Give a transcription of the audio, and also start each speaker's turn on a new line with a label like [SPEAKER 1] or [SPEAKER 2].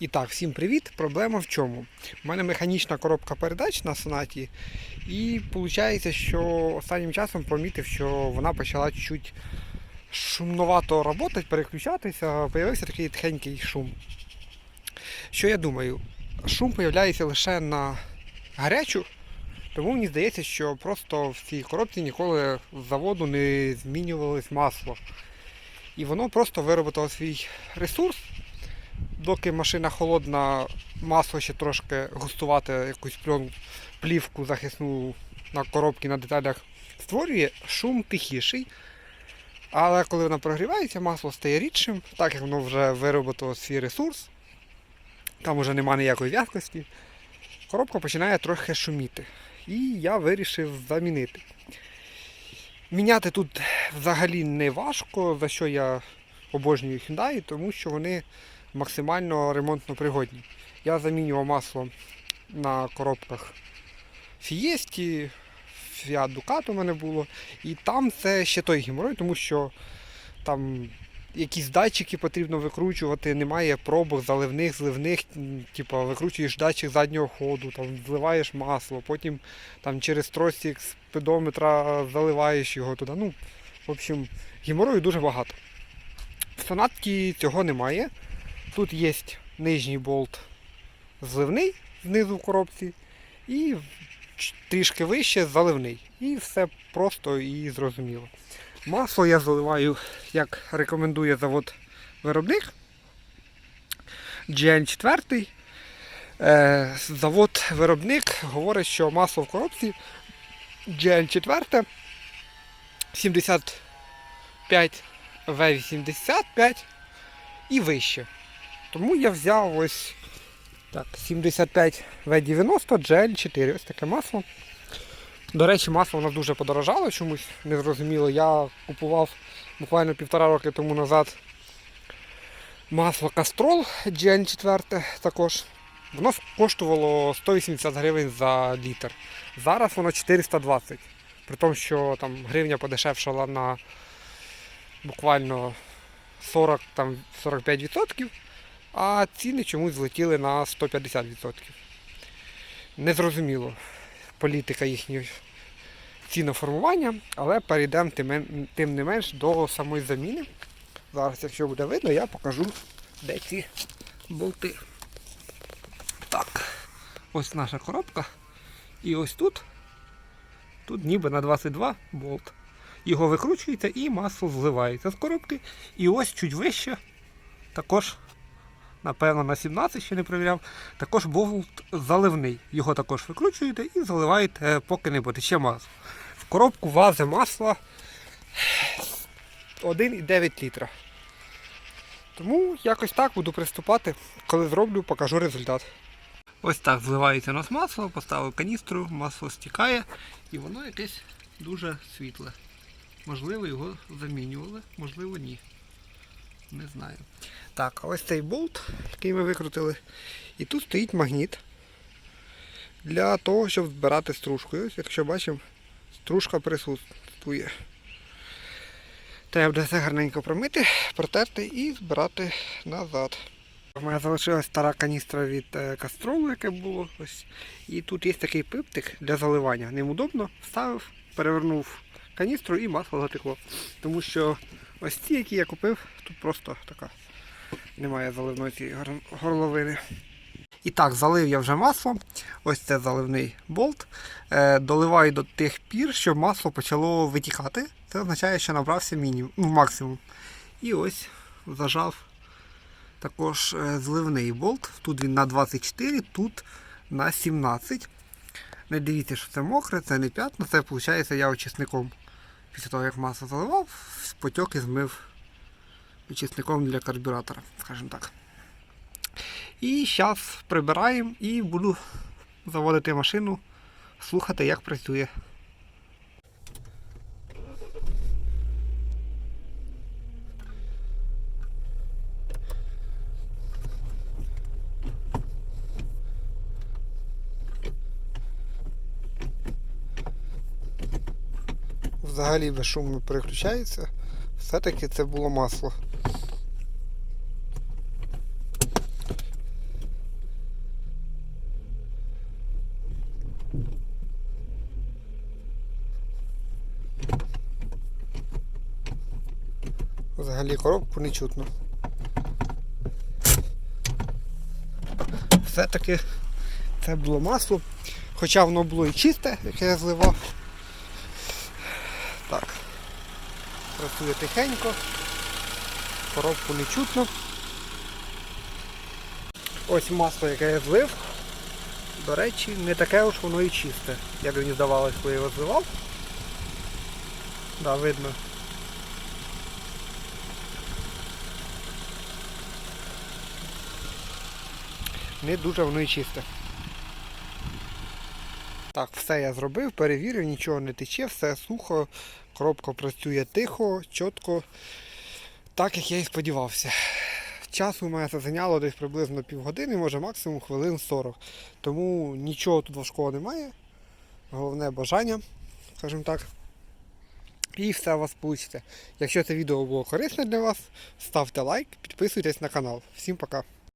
[SPEAKER 1] І так, всім привіт! Проблема в чому? У мене механічна коробка передач на сонаті, і виходить, що останнім часом помітив, що вона почала чуть шумновато працювати, переключатися, з'явився такий тихенький шум. Що я думаю? Шум з'являється лише на гарячу, тому мені здається, що просто в цій коробці ніколи з заводу не змінювалось масло. І воно просто виробило свій ресурс. Доки машина холодна, масло ще трошки густувати, якусь пльон, плівку захисну на коробці, на деталях створює, шум тихіший. Але коли вона прогрівається, масло стає рідшим, так як воно вже виробило свій ресурс, там вже немає ніякої в'язкості, коробка починає трохи шуміти. І я вирішив замінити. Міняти тут взагалі не важко, за що я обожнюю Hyundai, тому що вони максимально ремонтно пригодні. Я замінював масло на коробках Fiesta, Fiat Ducato у мене було. І там це ще той геморой, тому що там якісь датчики потрібно викручувати, немає пробок, заливних, зливних, типу, викручуєш датчик заднього ходу, там, зливаєш масло, потім там, через тросик спидометра заливаєш його туди. Ну, в общем, геморою дуже багато. В сонатці цього немає. Тут є нижній болт зливний знизу в коробці і трішки вище заливний. І все просто і зрозуміло. Масло я заливаю, як рекомендує завод виробник. GN4. Е, завод виробник говорить, що масло в коробці GN4 75 V85 і вище. Тому я взяв ось так, 75 V90 GL4. Ось таке масло. До речі, масло нас дуже подорожало чомусь, незрозуміло. Я купував буквально півтора роки тому назад масло Кастрол GN4 також. Воно коштувало 180 гривень за літр. Зараз воно 420. При тому, що там гривня подешевшала на буквально 40, там, 45%, а ціни чомусь злетіли на 150%. Незрозуміло політика їхнього ціноформування, але перейдемо тим, не менш до самої заміни. Зараз, якщо буде видно, я покажу, де ці болти. Так, ось наша коробка. І ось тут, тут ніби на 22 болт. Його викручуєте і масло зливається з коробки. І ось чуть вище, також, напевно, на 17 ще не перевіряв, також болт заливний. Його також викручуєте і заливаєте, поки не потече масло. В коробку вази масла 1,9 літра. Тому якось так буду приступати. Коли зроблю, покажу результат. Ось так зливається у нас масло, поставив каністру, масло стікає і воно якесь дуже світле. Можливо, його замінювали, можливо, ні. Не знаю. Так, ось цей болт, який ми викрутили. І тут стоїть магніт для того, щоб збирати стружку. І ось, якщо бачимо, стружка присутствує. Треба буде все гарненько промити, протерти і збирати назад. У мене залишилась стара каністра від е, кастролу, яке було. Ось. І тут є такий пиптик для заливання. Ним удобно, вставив, перевернув каністру і масло затекло. Тому що ось ці, які я купив, тут просто така немає заливної цієї горловини. І так, залив я вже масло. Ось це заливний болт. Е, доливаю до тих пір, щоб масло почало витікати. Це означає, що набрався мінімум, ну, максимум. І ось зажав також е, зливний болт. Тут він на 24, тут на 17. Не дивіться, що це мокре, це не п'ятно, це виходить я очисником. Після того, як масло заливав, потьоки змив очисником для карбюратора, скажімо так. І зараз прибираємо і буду заводити машину, слухати, як працює. взагалі без шуму переключається, все-таки це було масло. Взагалі коробку не чутно. Все-таки це було масло, хоча воно було і чисте, яке я зливав. Так. Працює тихенько. Коробку не чутно. Ось масло, яке я злив. До речі, не таке уж воно і чисте, як мені здавалось, коли я його зливав. Да, видно. Не дуже воно і чисте. Так, все я зробив, перевірив, нічого не тече, все сухо, коробка працює тихо, чітко, так як я і сподівався. Часу у мене це зайняло десь приблизно півгодини, може максимум хвилин 40. Тому нічого тут важкого немає. Головне бажання, скажімо так. І все у вас вийде. Якщо це відео було корисне для вас, ставте лайк, підписуйтесь на канал. Всім пока!